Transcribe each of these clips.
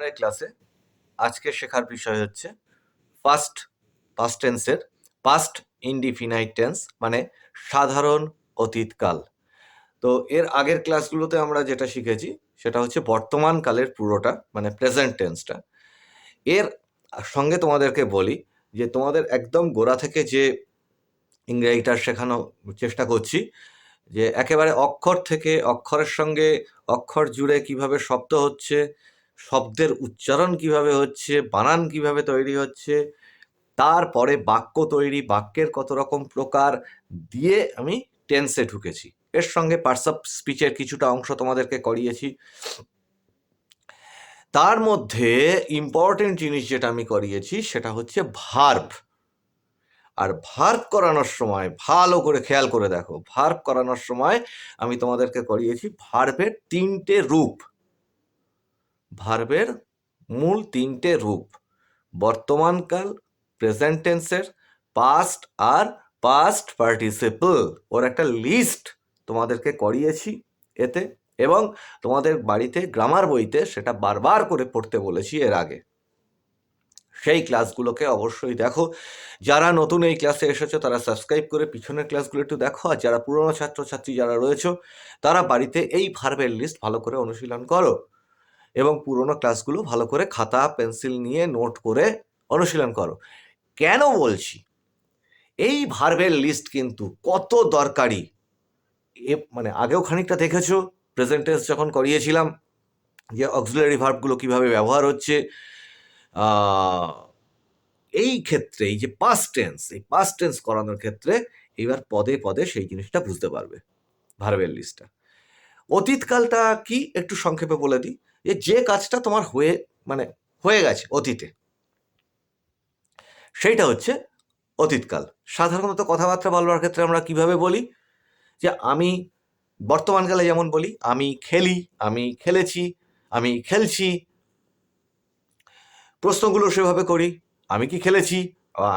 পরের ক্লাসে আজকে শেখার বিষয় হচ্ছে ফার্স্ট পাস্ট টেন্সের পাস্ট ইনডিফিনাইট টেন্স মানে সাধারণ অতীতকাল। তো এর আগের ক্লাসগুলোতে আমরা যেটা শিখেছি সেটা হচ্ছে বর্তমান কালের পুরোটা মানে প্রেজেন্ট টেন্সটা এর সঙ্গে তোমাদেরকে বলি যে তোমাদের একদম গোড়া থেকে যে ইংরেজিটা শেখানো চেষ্টা করছি, যে একেবারে অক্ষর থেকে অক্ষরের সঙ্গে অক্ষর জুড়ে কীভাবে শব্দ হচ্ছে শব্দের উচ্চারণ কীভাবে হচ্ছে, বানান কীভাবে তৈরি হচ্ছে, তারপরে বাক্য তৈরি, বাক্যের কত রকম প্রকার দিয়ে আমি টেন্সে ঢুকেছি। এর সঙ্গে পার্টস অফ স্পিচের কিছুটা অংশ তোমাদেরকে করিয়েছি। তার মধ্যে ইম্পর্টেন্ট জিনিস যেটা আমি করিয়েছি সেটা হচ্ছে ভার্ব আর ভার্ব করানোর সময় ভালো করে খেয়াল করে দেখো। ভার্ব করানোর সময় আমি তোমাদেরকে করিয়েছি ভার্বের তিনটে রূপ। ভার্বের মূল তিনটে রূপ বর্তমানকাল প্রেজেন্ট টেন্সের পাস্ট আর পাস্ট পার্টিসিপল ওর একটা লিস্ট তোমাদেরকে করিয়েছি এতে এবং তোমাদের বাড়িতে গ্রামার বইতে সেটা বারবার করে পড়তে বলেছি এর আগে। সেই ক্লাসগুলোকে অবশ্যই দেখো। যারা নতুন এই ক্লাসে এসেছ, তারা সাবস্ক্রাইব করে পিছনের ক্লাসগুলো একটু দেখো। আর যারা পুরনো ছাত্রছাত্রী যারা রয়েছে, তারা বাড়িতে এই ভার্বের লিস্ট ভালো করে অনুশীলন করো। এবং পুরনো ক্লাসগুলো ভালো করে খাতা, পেন্সিল নিয়ে নোট করে অনুশীলন করো। কেন বলছি? এই ভার্বের লিস্ট কিন্তু কত দরকারি। এ মানে আগেও খানিকটা দেখেছ প্রেজেন্টেন্স যখন করিয়েছিলাম, যে অক্সিলারি ভার্বগুলো কীভাবে ব্যবহার হচ্ছে এই ক্ষেত্রে, এই যে পাস্ট টেন্স এই পাস্ট টেন্স করানোর ক্ষেত্রে এবার পদে পদে সেই জিনিসটা বুঝতে পারবে, ভার্বের লিস্টটা। অতীতকালটা কি একটু সংক্ষেপে বলে দিই। যে যে কাজটা তোমার হয়ে মানে হয়ে গেছে অতীতে, সেইটা হচ্ছে অতীতকাল। সাধারণত কথাবার্তা বলবার ক্ষেত্রে আমরা কীভাবে বলি? যে, আমি বর্তমানকালে যেমন বলি, আমি খেলি, আমি খেলেছি, আমি খেলছি, প্রশ্নগুলো সেভাবে করি, আমি কি খেলেছি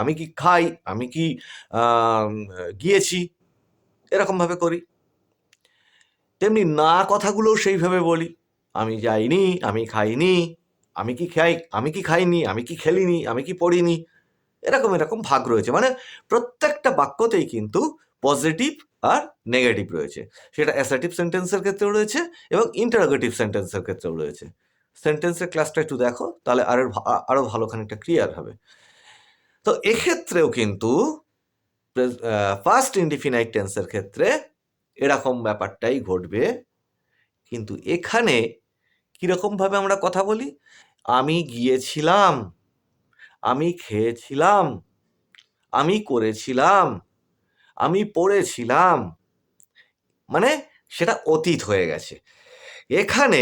আমি কি খাই, আমি কি গিয়েছি, এরকমভাবে করি। তেমনি না কথাগুলো সেইভাবে বলি। আমি যাইনি, আমি খাইনি, আমি কি খাই, আমি কি খাইনি, আমি কি খেলিনি, আমি কি পড়িনি। এরকম এরকম ভাগ রয়েছে। মানে প্রত্যেকটা বাক্যতেই কিন্তু পজিটিভ আর নেগেটিভ রয়েছে। সেটা অ্যাসার্টিভ সেন্টেন্সের ক্ষেত্রেও রয়েছে এবং ইন্টারোগেটিভ সেন্টেন্সের ক্ষেত্রেও রয়েছে। সেন্টেন্সের ক্লাসটা একটু দেখো, তাহলে আরও ভা- আরও ভালো খানিকটা ক্লিয়ার হবে। তো এক্ষেত্রেও কিন্তু ফার্স্ট ইন্ডিফিনাইট টেন্সের ক্ষেত্রে এরকম ব্যাপারটাই ঘটবে। কিন্তু এখানে কীরকমভাবে আমরা কথা বলি? আমি গিয়েছিলাম। আমি খেয়েছিলাম। আমি করেছিলাম। আমি পড়েছিলাম। মানে সেটা অতীত হয়ে গেছে। এখানে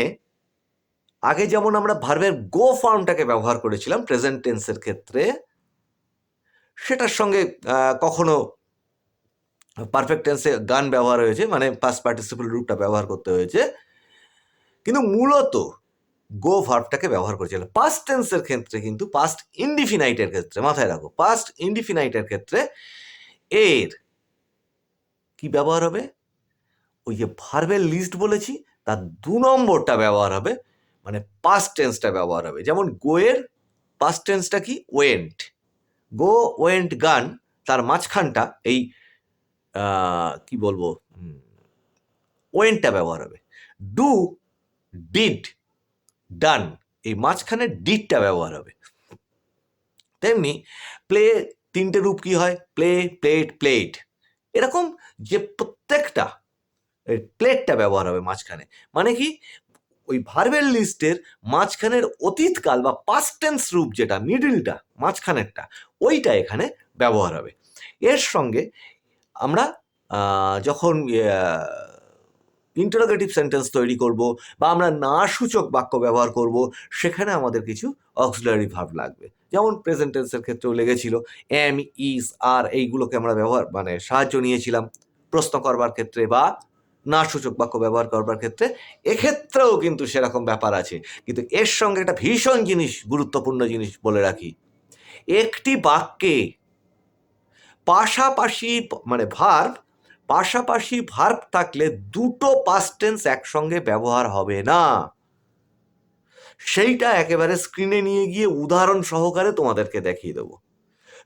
আগে যেমন আমরা ভার্বের গো ফর্মটাকে ব্যবহার করেছিলাম প্রেজেন্ট টেন্সের ক্ষেত্রে, সেটার সঙ্গে কখনো পারফেক্ট টেন্সে গান ব্যবহার হয়েছে মানে পাস পার্টিসিপল রূপটা ব্যবহার করতে হয়েছে। কিন্তু মূলত গো ভার্বটাকে ব্যবহার করেছিল। পাস্ট টেন্সের ক্ষেত্রে কিন্তু পাস্ট ইনডিফিনাইটের ক্ষেত্রে, মাথায় রাখো পাস্ট ইনডিফিনাইটের ক্ষেত্রে এর কি ব্যবহার হবে? ওই যে ভার্বের লিস্ট বলেছি, তার দু নম্বরটা ব্যবহার হবে মানে পাস্ট টেন্সটা ব্যবহার হবে। যেমন গোয়ের পাস্ট টেন্সটা কি? ওয়েন্ট গো ওয়েন্ট গান তার মাঝখানটা, এই কি বলব? ওয়েন্টটা ব্যবহার হবে। ডু ডিড ডান এই মাঝখানে ডিডটা ব্যবহার হবে। তেমনি প্লে তিনটে রূপ কি হয়? প্লে প্লেট প্লেট এরকম যে প্রত্যেকটা প্লেটটা ব্যবহার হবে মাঝখানে। মানে কি? ওই ভার্বেল লিস্টের মাঝখানের অতীতকাল বা পাস্ট টেন্স রূপ যেটা মিডিলটা মাঝখানেরটা, ওইটা এখানে ব্যবহার হবে। এর সঙ্গে আমরা যখন ইন্টারোগেটিভ সেন্টেন্স তৈরি করব বা আমরা না সূচক বাক্য ব্যবহার করব, সেখানে আমাদের কিছু অক্সিলারি ভাব লাগবে। যেমন প্রেজেন্ট টেন্সের ক্ষেত্রেও লেগেছিল এম ইজ আর এইগুলোকে আমরা ব্যবহার মানে সাহায্য নিয়েছিলাম প্রশ্ন করবার ক্ষেত্রে বা না সূচক বাক্য ব্যবহার করবার ক্ষেত্রে। এক্ষেত্রেও কিন্তু সেরকম ব্যাপার আছে, কিন্তু এর সঙ্গে একটা ভীষণ জিনিস, গুরুত্বপূর্ণ জিনিস বলে রাখি। একটি বাক্যে পাশাপাশি মানে ভার্ব পাশাপাশি ভার্ব থাকলে দুটো পাস্ট টেন্স একসঙ্গে ব্যবহার হবে না। সেইটা একেবারে স্ক্রিনে নিয়ে গিয়ে উদাহরণ সহকারে তোমাদেরকে দেখিয়ে দেবো।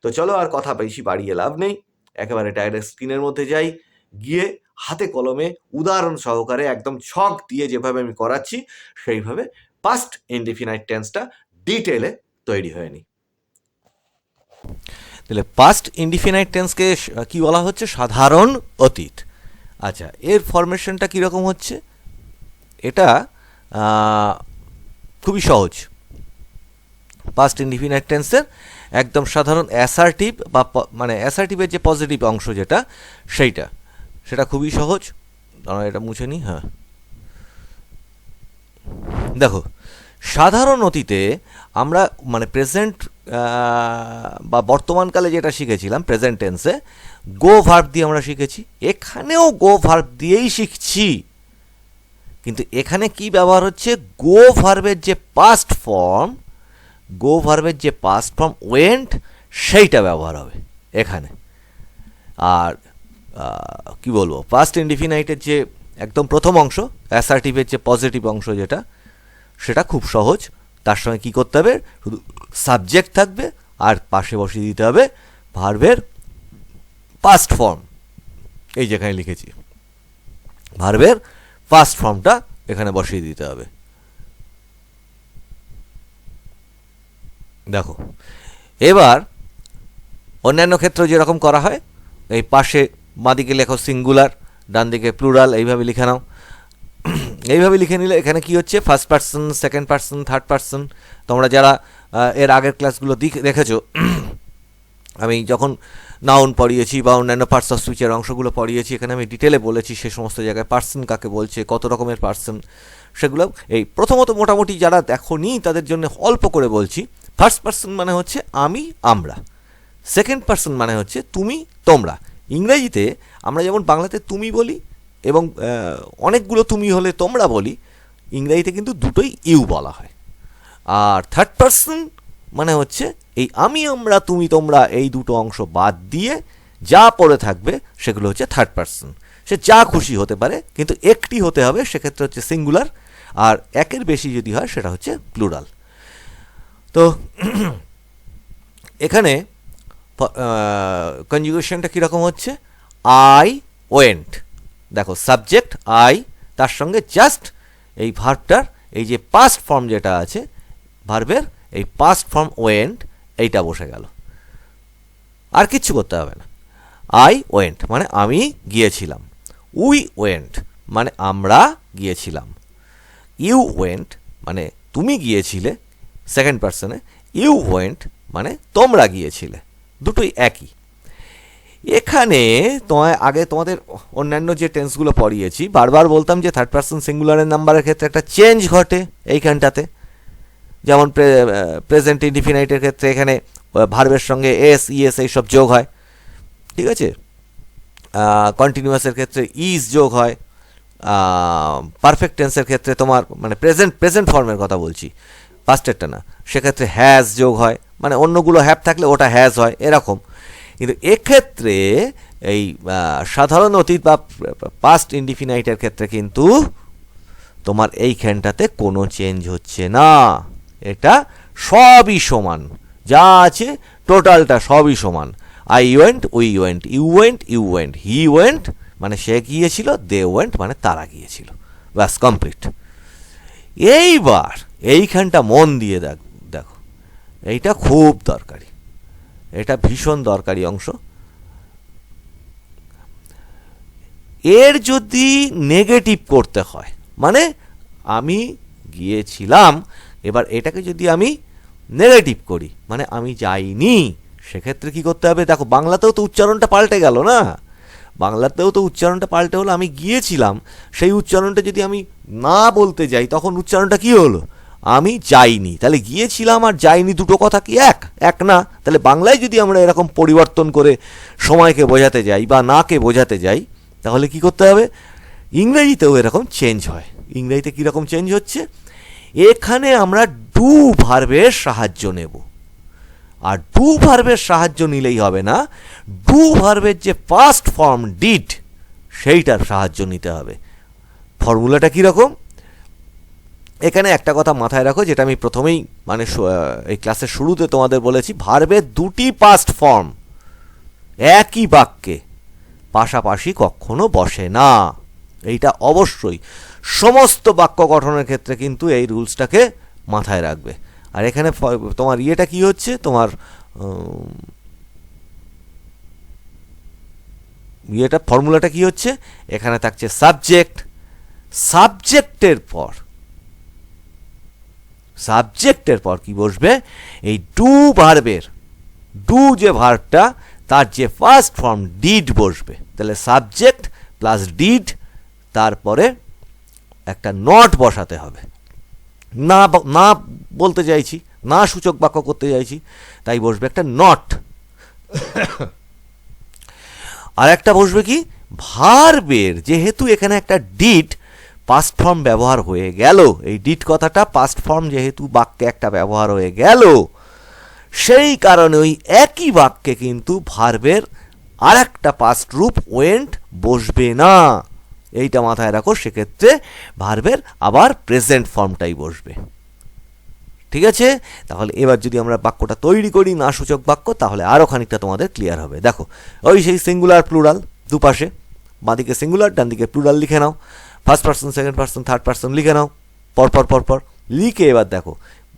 তো চলো আর কথা বেশি বাড়িয়ে লাভ নেই। একেবারে ডাইরেক্ট স্ক্রিনের মধ্যে যাই। গিয়ে হাতে কলমে উদাহরণ সহকারে একদম ছক দিয়ে যেভাবে আমি করাচ্ছি, সেইভাবে পাস্ট ইনডিফিনাইট টেন্সটা ডিটেলে তৈরি হয়ে নি তাহলে পাস্ট ইনডিফিনাইট টেন্সকে কি বলা হচ্ছে? সাধারণ অতীত। আচ্ছা এর ফরমেশনটা কীরকম হচ্ছে? এটা খুবই সহজ। পাস্ট ইনডিফিনাইট টেন্সের একদম সাধারণ অ্যাসার্টিভ বা মানে অ্যাসার্টিভের যে পজিটিভ অংশ যেটা, সেইটা। সেটা খুবই সহজ। এটা মুছে নিই হ্যাঁ। দেখো সাধারণ অতীতে আমরা মানে প্রেজেন্ট বা বর্তমানকালে যেটা শিখেছিলাম প্রেজেন্ট টেন্সে গো ভার্ব দিয়ে আমরা শিখেছি। এখানেও গো ভার্ব দিয়েই শিখছি। কিন্তু এখানে কি ব্যবহার হচ্ছে? গো ভার্বের যে পাস্ট ফর্ম গো ভার্বের যে পাস্ট ফর্ম ওয়েন্ট সেইটা ব্যবহার হবে এখানে। আর কি বলব? পাস্ট ইনডিফিনাইটের যে একদম প্রথম অংশ অ্যাসার্টিভের যে পজিটিভ অংশ যেটা সেটা খুব সহজ। তার সঙ্গে কি করতে হবে? শুধু সাবজেক্ট থাকবে আর পাশে বসিয়ে দিতে হবে ভার্বের পাস্ট ফর্ম এই যেখানে লিখেছি। ভার্বের ফার্স্ট ফর্মটা এখানে বসিয়ে দিতে হবে। দেখো, এবার অন্যান্য ক্ষেত্রে যেরকম করা হয়, এই পাশে বাঁদিকে লেখো সিঙ্গুলার ডান দিকে প্লুরাল এইভাবে লিখে নাও। এইভাবে লিখে নিলে এখানে কি হচ্ছে? First person second person third person তোমরা যারা এর আগের ক্লাসগুলো দিক- দেখেছ, আমি যখন নাউন পড়িয়েছি বা অন্যান্য পার্টস অফ স্পিচের অংশগুলো পড়িয়েছি, এখানে আমি ডিটেলে বলেছি সে সমস্ত জায়গায় পার্সন কাকে বলছে, কত রকমের পার্সন সেগুলো এই প্রথমত মোটামুটি যারা দেখোনি, তাদের জন্য অল্প করে বলছি। ফার্স্ট পার্সন মানে হচ্ছে আমি, আমরা। সেকেন্ড পার্সন মানে হচ্ছে তুমি, তোমরা। ইংরেজিতে আমরা যেমন বাংলাতে তুমি বলি এবং অনেকগুলো তুমি হলে তোমরা বলি, ইংরাজিতে কিন্তু দুটোই ইউ বলা হয়। আর থার্ড পার্সন মানে হচ্ছে এই আমি, আমরা, তুমি, তোমরা এই দুটো অংশ বাদ দিয়ে যা পড়ে থাকবে সেগুলো হচ্ছে থার্ড পার্সন সে যা খুশি হতে পারে, কিন্তু একটি হতে হবে, সেক্ষেত্রে হচ্ছে সিঙ্গুলার আর একের বেশি যদি হয়, সেটা হচ্ছে প্লুরাল তো এখানে কনজুগেশনটা কীরকম হচ্ছে? আই ওয়েন্ট দেখো সাবজেক্ট আই তার সঙ্গে জাস্ট এই ভার্বটার এই যে পাস্ট ফর্ম যেটা আছে ভার্বের এই পাস্ট ফর্ম ওয়েন্ট এইটা বসে গেল। আর কিচ্ছু করতে হবে না। আই ওয়েন্ট মানে আমি গিয়েছিলাম। উই ওয়েন্ট মানে আমরা গিয়েছিলাম। ইউ ওয়েন্ট মানে তুমি গিয়েছিলে সেকেন্ড পার্সনে ইউ ওয়েন্ট মানে তোমরা গিয়েছিলে। দুটোই একই। এখানে তোমায়, আগে তোমাদের অন্যান্য যে টেন্সগুলো পড়িয়েছি, বারবার বলতাম যে থার্ড পার্সন সিঙ্গুলারের নাম্বারের ক্ষেত্রে একটা চেঞ্জ ঘটে এইখানটাতে। যেমন প্রেজেন্ট ইনডিফিনাইটের ক্ষেত্রে এখানে ভার্বের সঙ্গে এস ইএস এইসব যোগ হয়। ঠিক আছে? কন্টিনিউয়াসের ক্ষেত্রে ইজ যোগ হয়। পারফেক্ট টেন্সের ক্ষেত্রে তোমার মানে প্রেজেন্ট প্রেজেন্ট ফর্মের কথা বলছি। ফার্স্টেরটা না। সেক্ষেত্রে হ্যাজ যোগ হয়। মানে অন্যগুলো হ্যাপ থাকলে ওটা হ্যাজ হয়। এরকম। কিন্তু এক্ষেত্রে এই সাধারণ অতীত বা পাস্ট ইনডিফিনাইটের ক্ষেত্রে কিন্তু তোমার এইখানটাতে কোনো চেঞ্জ হচ্ছে না। এটা সবই সমান। যা আছে টোটালটা সবই সমান। I went we went you went you went he went মানে সে গিয়েছিল দে ওয়েন্ট মানে তারা গিয়েছিল। ব্যাস কমপ্লিট এইবার এইখানটা মন দিয়ে দেখ, দেখো। এইটা খুব দরকারি। এটা ভীষণ দরকারি অংশ। এর যদি নেগেটিভ করতে হয় মানে আমি গিয়েছিলাম, এবার এটাকে যদি আমি নেগেটিভ করি মানে আমি যাইনি, সেক্ষেত্রে কি করতে হবে? দেখো, বাংলাতেও তো উচ্চারণটা পাল্টে গেল না? বাংলাতেও তো উচ্চারণটা পাল্টে হলো, আমি গিয়েছিলাম, সেই উচ্চারণটা যদি আমি না বলতে যাই, তখন উচ্চারণটা কি হলো? আমি যাইনি। তাহলে গিয়েছিলাম আর যাইনি দুটো কথা কি এক? এক না। তাহলে বাংলায় যদি আমরা এরকম পরিবর্তন করে সময়কে বোঝাতে যাই বা নাকে বোঝাতে যাই, তাহলে কি করতে হবে? ইংরেজিতেও এরকম চেঞ্জ হয়। ইংরেজিতে কীরকম চেঞ্জ হচ্ছে? এখানে আমরা ডু ভার্বের সাহায্য নেব। আর ডু ভার্বের সাহায্য নিলেই হবে না ডু ভার্বের যে ফার্স্ট ফর্ম ডিড সেইটার সাহায্য নিতে হবে। ফর্মুলাটা কীরকম? এখানে একটা কথা মাথায় রাখো, যেটা আমি প্রথমেই মানে এই ক্লাসের শুরুতে তোমাদের বলেছি, ভার্বের দুটি পাস্ট ফর্ম একই বাক্যে, পাশাপাশি কখনো বসে না। এইটা অবশ্যই। সমস্ত বাক্য গঠনের ক্ষেত্রে কিন্তু এই রুলসটাকে মাথায় রাখবে। আর এখানে তোমার ইয়েটা কি হচ্ছে? তোমার ইয়েটা ফর্মুলাটা কি হচ্ছে? এখানে থাকছে সাবজেক্ট সাবজেক্টের পর সাবজেক্টের পর কি বসবে? এই ডু ভার্বের, ডু যে ভার্বটা, তার যে ফার্স্ট ফর্ম ডিড বসবে। তাহলে সাবজেক্ট প্লাস ডিড, তারপরে একটা নট বসাতে হবে। না না বলতে চাইছি, না সূচক বাক্য করতে চাইছি, তাই বসবে একটা নট। আর একটা বসবে কি? ভার্বের, যেহেতু এখানে একটা ডিড পাস্ট ফর্ম ব্যবহার হয়ে গেল। এই ডিড কথাটা পাস্ট ফর্ম যেহেতু বাক্যে একটা ব্যবহার হয়ে গেল, সেই কারণে ওই একই বাক্যে কিন্তু ভার্বের আর একটা পাস্ট রূপ ওয়েন্ট বসবে না। এইটা মাথায় রাখো, সেক্ষেত্রে ভার্বের আবার প্রেজেন্ট ফর্মটাই বসবে। ঠিক আছে? তাহলে এবার যদি আমরা বাক্যটা তৈরি করি না সূচক বাক্য, তাহলে আরও খানিকটা তোমাদের ক্লিয়ার হবে। দেখো, ওই সেই সিঙ্গুলার প্লুরাল দুপাশে। বাঁদিকে সিঙ্গুলার ডান দিকে প্লুরাল লিখে নাও। First person second person third person লিখে নাও। পরপর পরপর লিখে এবার দেখো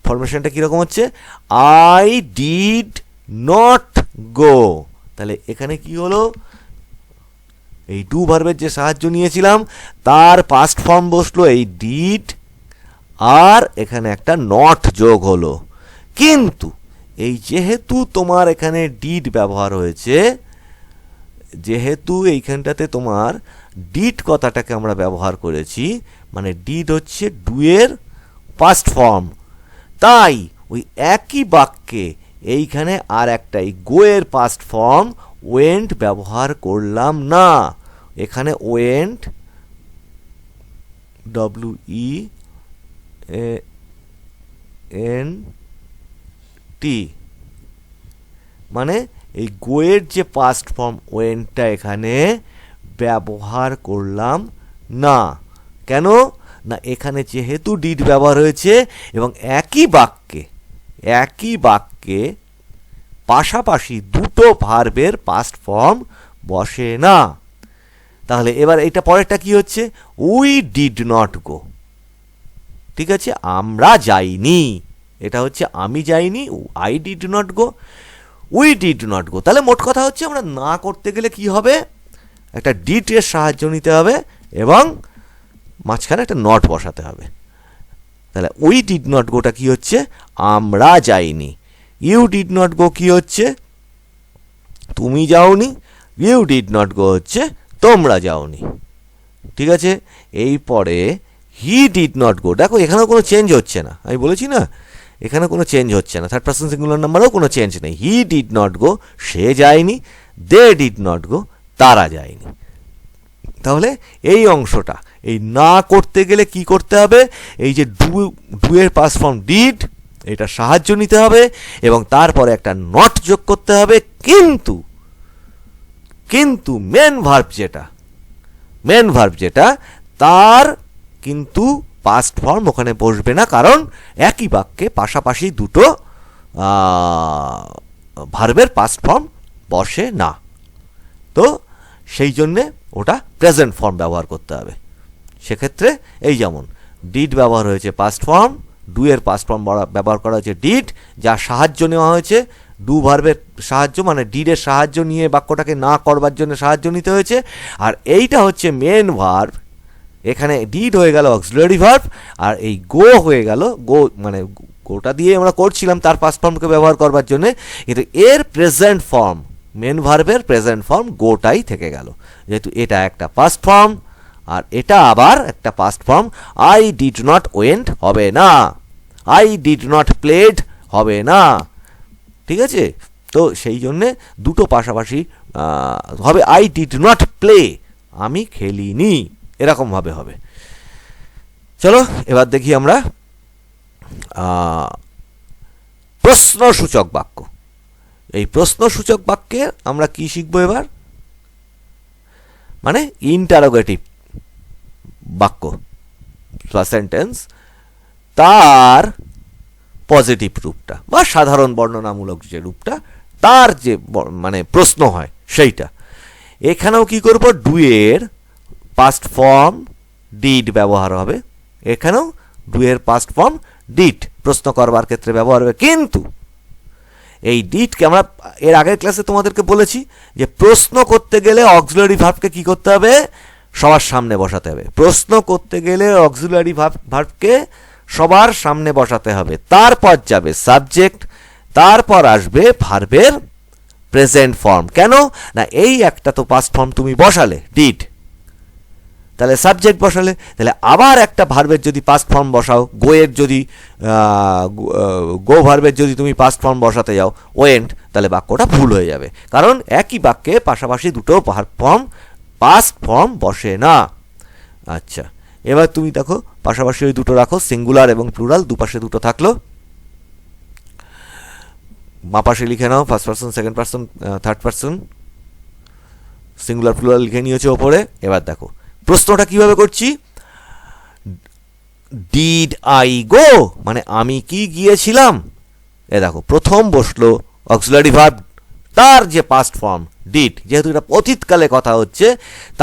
ফরমেশনটা কীরকম হচ্ছে? আই ডিড নট গো তাহলে এখানে কি হলো? এই ডু ভার্বের যে সাহায্য নিয়েছিলাম, তার পাস্ট ফর্ম বসল এই ডিড আর এখানে একটা নট যোগ হলো। কিন্তু এই যেহেতু তোমার এখানে ডিড ব্যবহার হয়েছে, যেহেতু এইখানটাতে তোমার ডিড কথাটাকে আমরা ব্যবহার করেছি মানে ডিড হচ্ছে ডুয়ের পাস্ট ফর্ম তাই ওই একই বাক্যে এইখানে আর একটা, এই গোয়ের পাস্ট ফর্ম ওয়েন্ট ব্যবহার করলাম না। এখানে went W E N T মানে এই গোয়ের যে পাস্ট ফর্ম ওয়েন্টটা এখানে ব্যবহার করলাম না। কেন? না, এখানে যেহেতু ডিড ব্যবহার হয়েছে এবং একই বাক্যে একই বাক্যে পাশাপাশি দুটো ভার্বের পাস্ট ফর্ম বসে না। তাহলে এবার এটা পরেরটা কি হচ্ছে? উই ডিড নট গো ঠিক আছে? আমরা যাইনি। এটা হচ্ছে আমি যাইনি I did not go we did not go তাহলে মোট কথা হচ্ছে আমরা না করতে গেলে কি হবে? একটা ডিটের সাহায্য নিতে হবে এবং মাঝখানে একটা নট বসাতে হবে। তাহলে উই ডিড নট গোটা কি হচ্ছে? আমরা যাইনি। ইউ ডিড নট গো কি হচ্ছে? তুমি যাওনি। ইউ ডিড নট গো হচ্ছে? তোমরা যাওনি। ঠিক আছে? এই পরে হি ডিড নট গো দেখো এখানেও কোনো চেঞ্জ হচ্ছে না। আমি বলেছি না এখানে কোনো চেঞ্জ হচ্ছে না। থার্ড পার্সন সিঙ্গুলার নাম্বারেও কোনো চেঞ্জ নেই। হি ডিড নট গো সে যায়নি। দে ডিড নট গো তারা যায়নি। তাহলে এই অংশটা, এই না করতে গেলে কি করতে হবে? এই যে ডু, ডুয়ের পাস ফর্ম ডিড, এটা সাহায্য নিতে হবে এবং তারপরে একটা নট যোগ করতে হবে। কিন্তু কিন্তু মেন ভার্ব যেটা মেন ভার্ব যেটা, তার কিন্তু পাস্ট ফর্ম ওখানে বসবে না, কারণ একই বাক্যে পাশাপাশি দুটো ভার্বের পাস্ট ফর্ম বসে না। তো সেই জন্যে ওটা প্রেজেন্ট ফর্ম ব্যবহার করতে হবে। সেক্ষেত্রে এই যেমন ডিড ব্যবহার হয়েছে পাস্ট ফর্ম ডু এর পাস্ট ফর্ম ব্যবহার করা হয়েছে ডিড যা সাহায্য নেওয়া হয়েছে ডু ভার্বের সাহায্য মানে ডিডের সাহায্য নিয়ে বাক্যটাকে না করবার জন্য সাহায্য নিতে হয়েছে। আর এইটা হচ্ছে মেন ভার্ব এখানে ডিড হয়ে গেল অক্সিলারি ভার্ব আর এই গো হয়ে গেল গো মানে গোটা দিয়ে আমরা করছিলাম তার পাস্ট ফর্মকে ব্যবহার করবার জন্য, কিন্তু এর প্রেজেন্ট ফর্ম মেন ভার্বের প্রেজেন্ট ফর্ম গোটাই থেকে গেল। যেহেতু এটা একটা পাস্ট ফর্ম আর এটা আবার একটা past form I did not went হবে না। আই ডিড নট প্লেড হবে না। ঠিক আছে? তো সেই জন্যে দুটো পাশাপাশি হবে আই ডিড নট প্লে আমি খেলিনি। এরকমভাবে হবে। চলো, এবার দেখি আমরা প্রশ্নসূচক বাক্য। এই প্রশ্নসূচক বাক্যে আমরা কি শিখব এবার? মানে ইন্টারোগেটিভ বাক্য বা সেন্টেন্স তার পজিটিভ রূপটা বা সাধারণ বর্ণনামূলক যে রূপটা, তার যে মানে প্রশ্ন হয় সেইটা। এখানেও কি করব? ডুয়ের পাস্ট ফর্ম ডিড ব্যবহার হবে। এখানেও ডুয়ের পাস্ট ফর্ম ডিড প্রশ্ন করবার ক্ষেত্রে ব্যবহার হবে। কিন্তু এই ডিটকে আমরা এর আগের ক্লাসে তোমাদেরকে বলেছি যে প্রশ্ন করতে গেলে অক্সিলারি ভার্বকে কি করতে হবে? সবার সামনে বসাতে হবে। প্রশ্ন করতে গেলে অক্সিলারি ভার্বকে সবার সামনে বসাতে হবে। তারপর যাবে সাবজেক্ট তারপর আসবে ভার্বের প্রেজেন্ট ফর্ম কেন? না, এই একটা তো পাস্ট ফর্ম তুমি বসালে ডিড তাহলে সাবজেক্ট বসালে, তাহলে আবার একটা ভার্বের যদি পাস্ট ফর্ম বসাও গোয়ের যদি গো ভার্বের যদি তুমি পাস্ট ফর্ম বসাতে যাও ওয়েন্ট তাহলে বাক্যটা ভুল হয়ে যাবে। কারণ একই বাক্যে পাশাপাশি দুটো ফর্ম পাস্ট ফর্ম বসে না। আচ্ছা এবার তুমি দেখো, পাশাপাশি ওই দুটো রাখো সিঙ্গুলার এবং প্লুরাল দুপাশে দুটো থাকল। মাপাশে লিখে নাও first person second person third person singular plural লিখে নিয়েছে ওপরে। এবার দেখো প্রশ্নটা কীভাবে করছি? ডিড আই গো মানে আমি কি গিয়েছিলাম? এ দেখো, প্রথম বসল অক্সিলারি ভার্ব, তার যে পাস্ট ফর্ম ডিড যেহেতু এটা অতীতকালে কথা হচ্ছে,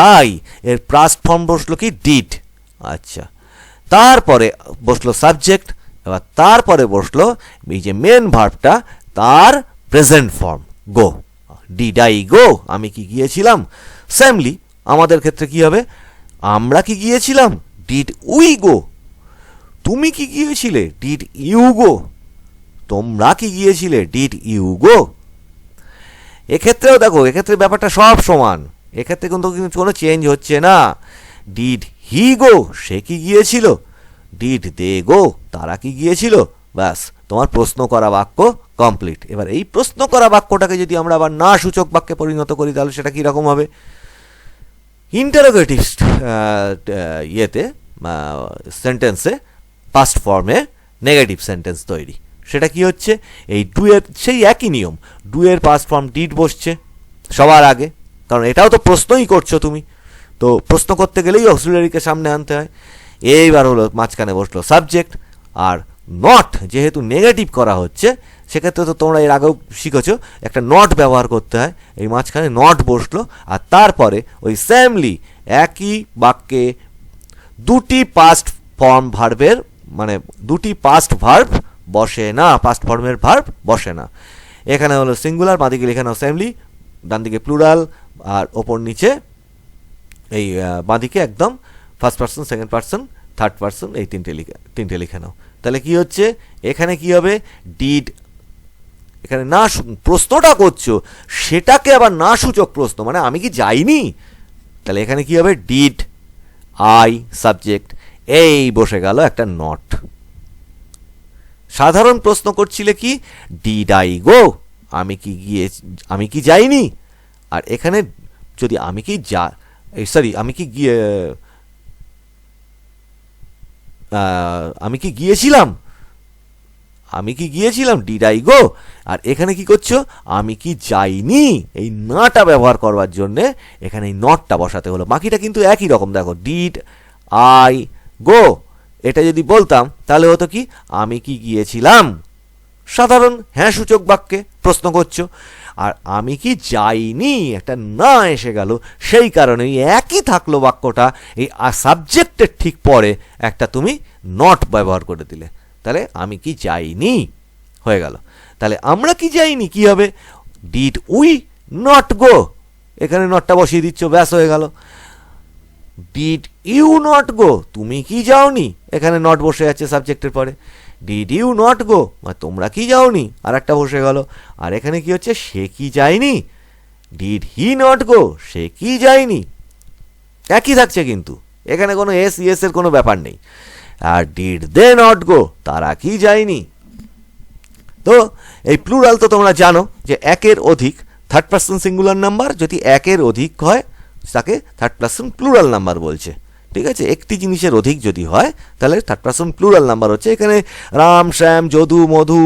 তাই এর পাস্ট ফর্ম বসল কি? ডিড আচ্ছা তারপরে বসল সাবজেক্ট এবার তারপরে বসল এই যে মেন ভার্বটা তার present form go did I go আমি কি গিয়েছিলাম? সেমলি আমাদের ক্ষেত্রে কি হবে? আমরা কি গিয়েছিলাম? ডিড উই গো তুমি কি গিয়েছিলে? ডিড ইউ গো তোমরা কি গিয়েছিলে? ডিড ইউ গো এক্ষেত্রেও দেখো, এক্ষেত্রে ব্যাপারটা সব সমান। এক্ষেত্রে কিন্তু কিন্তু কোনো চেঞ্জ হচ্ছে না। ডিড হি গো সে কি গিয়েছিল? ডিড দে গো তারা কি গিয়েছিল? ব্যাস, তোমার প্রশ্ন করা বাক্য কমপ্লিট এবার এই প্রশ্ন করা বাক্যটাকে যদি আমরা আবার না সূচক বাক্যে পরিণত করি, তাহলে সেটা কীরকম হবে? ইন্টারোগেটিভ ইয়েতে সেন্টেন্সে পাস্ট ফর্মে নেগেটিভ সেন্টেন্স তৈরি। সেটা কি হচ্ছে? এই ডুয়ের সেই একই নিয়ম ডুয়ের পাস্ট ফর্ম ডিড বসছে, সবার আগে। কারণ এটাও তো প্রশ্নই করছ তুমি। তো প্রশ্ন করতে গেলেই অক্সিলারিকে সামনে আনতে হয়। এইবার হলো, মাঝখানে বসল সাবজেক্ট আর নট যেহেতু নেগেটিভ করা হচ্ছে সেক্ষেত্রে তো তোমরা এর আগেও শিখেছো, একটা নট ব্যবহার করতে হয়। এই মাঝখানে নট বসল, আর তারপরে ওই স্যামলি একই বাক্যে দুটি পাস্ট ফর্ম ভার্বের মানে দুটি পাস্ট ভার্ব বসে না পাস্ট ফর্মের ভার্ব বসে না। এখানে হলো সিঙ্গুলার বাঁদিকে লেখানো স্যামলি ডান দিকে প্লুরাল আর ওপর নিচে এই বাঁদিকে একদম first person second person third person এই তিনটে লিখে তিনটে লিখে নাও। তাহলে কি হচ্ছে? এখানে কি হবে? ডিড এখানে না প্রশ্নটা করছ, সেটাকে আবার না সূচক প্রশ্ন মানে আমি কি যাইনি? তাহলে এখানে কি হবে? ডিড আই সাবজেক্ট এই বসে গেল একটা নট সাধারণ প্রশ্ন করছিলে কি? ডিড আই গো আমি কি গিয়ে, আমি কি যাইনি? আর এখানে যদি আমি কি যা সরি আমি কি গিয়ে আমি কি গিয়েছিলাম? আমি কি গিয়েছিলাম? ডিড আই গো আর এখানে কি করছ? আমি কি যাইনি? এই নাটা ব্যবহার করবার জন্যে এখানে এই নটটা বসাতে হলো। বাকিটা কিন্তু একই রকম, দেখো। ডিড আই গো এটা যদি বলতাম, তাহলে হতো কি? আমি কি গিয়েছিলাম? সাধারণ হ্যাঁ সূচক বাক্যে প্রশ্ন করছ। আর আমি কি যাইনি? একটা না এসে গেল। সেই কারণে একই থাকল বাক্যটা। এই সাবজেক্টের ঠিক পরে একটা তুমি নট ব্যবহার করে দিলে। তাহলে আমি কি যাইনি? হয়ে গেল। তাহলে আমরা কি যাইনি? কি হবে? ডিড উই নট গো এখানে নটটা বসিয়ে দিচ্ছ, ব্যাস হয়ে গেল। ডিড ইউ নট গো তুমি কি যাওনি? এখানে নট বসে আছে সাবজেক্টের পরে। ডিড ইউ নট গো তোমরা কি যাওনি? আর একটা বসে গেল। আর এখানে কি হচ্ছে? সে কি যায়নি? ডিড হি নট গো সে কি যায়নি? একই থাকছে কিন্তু। এখানে কোনো এস ইএস এর কোনো ব্যাপার নেই। আর ডিড দে নট গো তারা কি যায়নি? তো এই প্লুরাল তো তোমরা জানো যে একের অধিক থার্ড পার্সন সিঙ্গুলার নাম্বার যদি একের অধিক হয়, তাকে থার্ড পার্সন প্লুরাল নাম্বার বলছে। ঠিক আছে? একটি জিনিসের অধিক যদি হয়, তাহলে থার্ড পার্সন প্লুরাল নাম্বার হচ্ছে। এখানে রাম, শ্যাম, যদু, মধু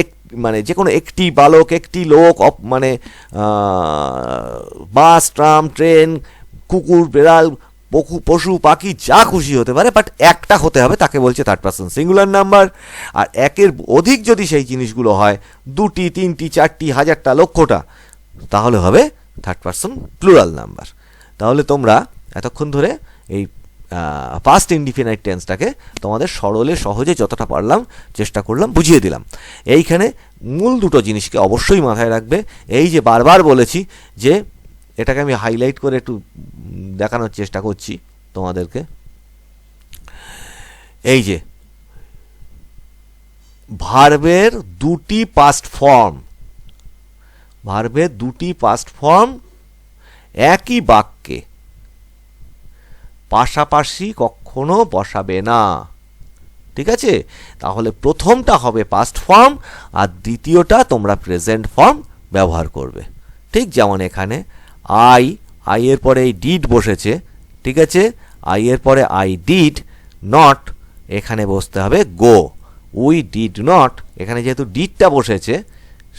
এক মানে যে কোনো একটি বালক, একটি লোক মানে বাস, ট্রাম, ট্রেন, কুকুর, বেড়াল পশু পশু, পাখি, যা খুশি হতে পারে বাট একটা হতে হবে, তাকে বলছে থার্ড পার্সন সিঙ্গুলার নাম্বার আর একের অধিক যদি সেই জিনিসগুলো হয়, দুটি, তিনটি, চারটি, হাজারটা, লক্ষটা, তাহলে হবে থার্ড পার্সন প্লুরাল নাম্বার তাহলে তোমরা এতক্ষণ ধরে এই ফার্স্ট ইনডিফিনাইট টেন্সটাকে তোমাদের সরলে, সহজে যতটা পারলাম, চেষ্টা করলাম, বুঝিয়ে দিলাম। এইখানে মূল দুটো জিনিসকে অবশ্যই মাথায় রাখবে। এই যে বারবার বলেছি যে এটাকে আমি হাইলাইট করে একটু দেখানোর চেষ্টা করছি তোমাদেরকে। এই যে, ভার্বের দুটি পাস্ট ফর্ম ভার্বের দুটি পাস্ট ফর্ম একই বাক্যে, পাশাপাশি কখনো বসাবে না। ঠিক আছে? তাহলে প্রথমটা হবে পাস্ট ফর্ম আর দ্বিতীয়টা তোমরা প্রেজেন্ট ফর্ম ব্যবহার করবে। ঠিক যেমন এখানে আই আই এর পরে এই ডিড বসেছে, ঠিক আছে? আই এর পরে আই ডিড নট এখানে বসতে হবে গো উই ডিড নট এখানে যেহেতু ডিডটা বসেছে,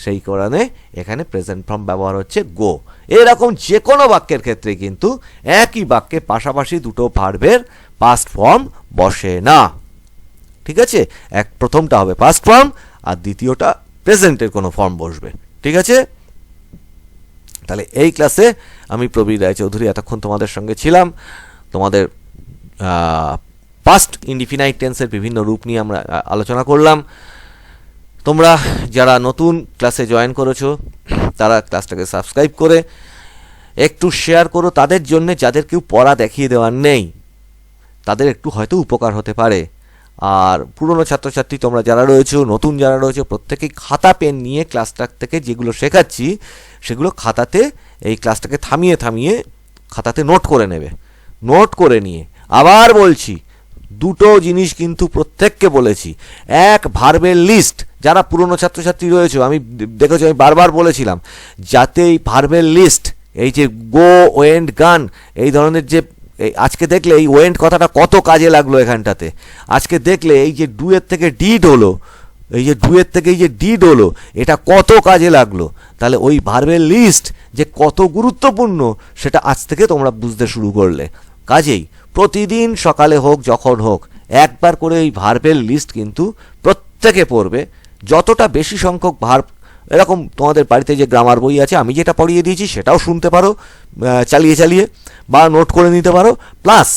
সেই কারণে এখানে প্রেজেন্ট ফর্ম ব্যবহার হচ্ছে গো এরকম যে কোনো বাক্যের ক্ষেত্রে কিন্তু একই বাক্যে পাশাপাশি দুটো ভার্বের পাস্ট ফর্ম বসে না। ঠিক আছে? এক প্রথমটা হবে পাস্ট ফর্ম আর দ্বিতীয়টা প্রেজেন্টের কোনো ফর্ম বসবে। ঠিক আছে? তাহলে এই ক্লাসে আমি প্রবীর রায়চৌধুরী এতক্ষণ তোমাদের সঙ্গে ছিলাম। তোমাদের পাস্ট ইনডিফিনাইট টেন্সের বিভিন্ন রূপ নিয়ে আমরা আলোচনা করলাম। তোমরা যারা নতুন ক্লাসে জয়েন করেছ, তারা ক্লাসটাকে সাবস্ক্রাইব করে, একটু শেয়ার করো তাদের জন্য যাদের কেউ পড়া দেখিয়ে দেওয়ার নেই। তাদের একটু হয়তো উপকার হতে পারে। আর পুরনো ছাত্রছাত্রী তোমরা যারা রয়েছো, নতুন যারা রয়েছে প্রত্যেকেই খাতা, পেন নিয়ে ক্লাসটা থেকে যেগুলো শেখাচ্ছি, সেগুলো খাতাতে, এই ক্লাসটাকে থামিয়ে থামিয়ে খাতাতে নোট করে নেবে। নোট করে নিয়ে আবার বলছি, দুটো জিনিস কিন্তু প্রত্যেককে বলেছি। এক ভার্বের লিস্ট যারা পুরনো ছাত্রছাত্রী রয়েছে, আমি দেখেছি, আমি বারবার বলেছিলাম, যাতে এই ভার্বের লিস্ট এই যে গো ওয়েন্ড গান এই ধরনের যে এই আজকে দেখলে এই ওয়েন্ট কথাটা কত কাজে লাগল এখানটাতে। আজকে দেখলে এই যে ডুয়ের থেকে ডিড হলো, এই যে ডুয়ের থেকে এই যে ডিড হলো, এটা কত কাজে লাগল। তাহলে ওই ভার্বের লিস্ট যে কত গুরুত্বপূর্ণ, সেটা আজ থেকে তোমরা বুঝতে শুরু করলে। কাজেই প্রতিদিন সকালে হোক, যখন হোক, একবার করে এই ভার্বের লিস্ট কিন্তু প্রত্যেকে পড়বে। যতটা বেশি সংখ্যক ভার্ব এরকম তোমাদের বাড়িতে যে গ্রামার বই আছে, আমি যেটা পড়িয়ে দিয়েছি সেটাও শুনতে পারো চালিয়ে চালিয়ে বা নোট করে নিতে পারো। প্লাস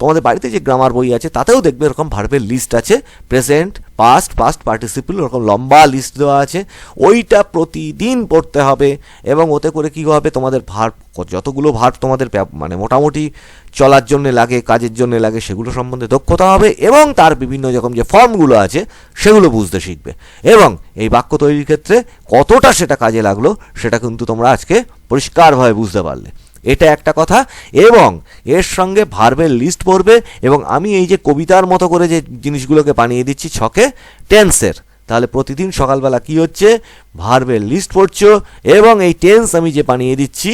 তোমাদের বাড়িতে যে গ্রামার বই আছে, তাতেও দেখবে এরকম ভার্বের লিস্ট আছে প্রেজেন্ট পাস্ট পাস্ট পার্টিসিপল ওরকম লম্বা লিস্ট দেওয়া আছে। ওইটা প্রতিদিন পড়তে হবে এবং ওতে করে কী হবে? তোমাদের ভার্ব যতগুলো ভার্ব তোমাদের মানে মোটামুটি চলার জন্য লাগে, কাজের জন্য লাগে, সেগুলো সম্বন্ধে দক্ষতা হবে এবং তার বিভিন্ন রকম যে ফর্মগুলো আছে, সেগুলো বুঝতে শিখবে। এবং এই বাক্য তৈরির ক্ষেত্রে কতটা সেটা কাজে লাগল, সেটা কিন্তু তোমরা আজকে পরিষ্কারভাবে বুঝতে পারলে। এটা একটা কথা। এবং এর সঙ্গে ভার্বের লিস্ট পড়বে এবং আমি এই যে কবিতার মতো করে যে জিনিসগুলোকে বানিয়ে দিচ্ছি ছকে টেন্সের তাহলে প্রতিদিন সকালবেলা কি হচ্ছে? ভার্বের লিস্ট পড়ছো এবং এই টেন্স আমি যে বানিয়ে দিচ্ছি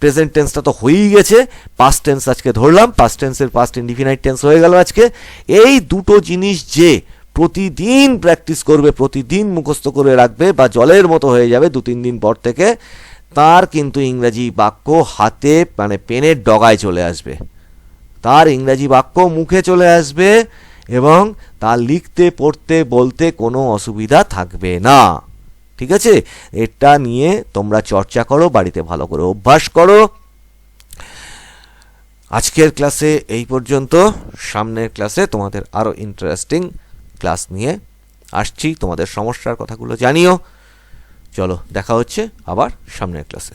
প্রেজেন্ট টেন্সটা তো হয়েই গেছে। পাস্ট টেন্স আজকে ধরলাম পাস্ট টেন্সের পাস্ট ইনডিফিনাইট টেন্স হয়ে গেল আজকে। এই দুটো জিনিস যে প্রতিদিন প্র্যাকটিস করবে, প্রতিদিন মুখস্থ করে রাখবে বা জলের মতো হয়ে যাবে দু তিন দিন পর থেকে তার কিন্তু ইংরাজি বাক্য হাতে মানে পেনের ডগায় চলে আসবে। তার ইংরাজি বাক্য মুখে চলে আসবে এবং তা লিখতে, পড়তে, বলতে কোনো অসুবিধা থাকবে না। ঠিক আছে? এটা নিয়ে তোমরা চর্চা করো, বাড়িতে ভালো করে অভ্যাস করো। আজকের ক্লাসে এই পর্যন্ত। সামনের ক্লাসে তোমাদের আরও ইন্টারেস্টিং ক্লাস নিয়ে আসছি। তোমাদের সমস্যার কথাগুলো জানিও। চলো দেখা হচ্ছে আবার সামনের ক্লাসে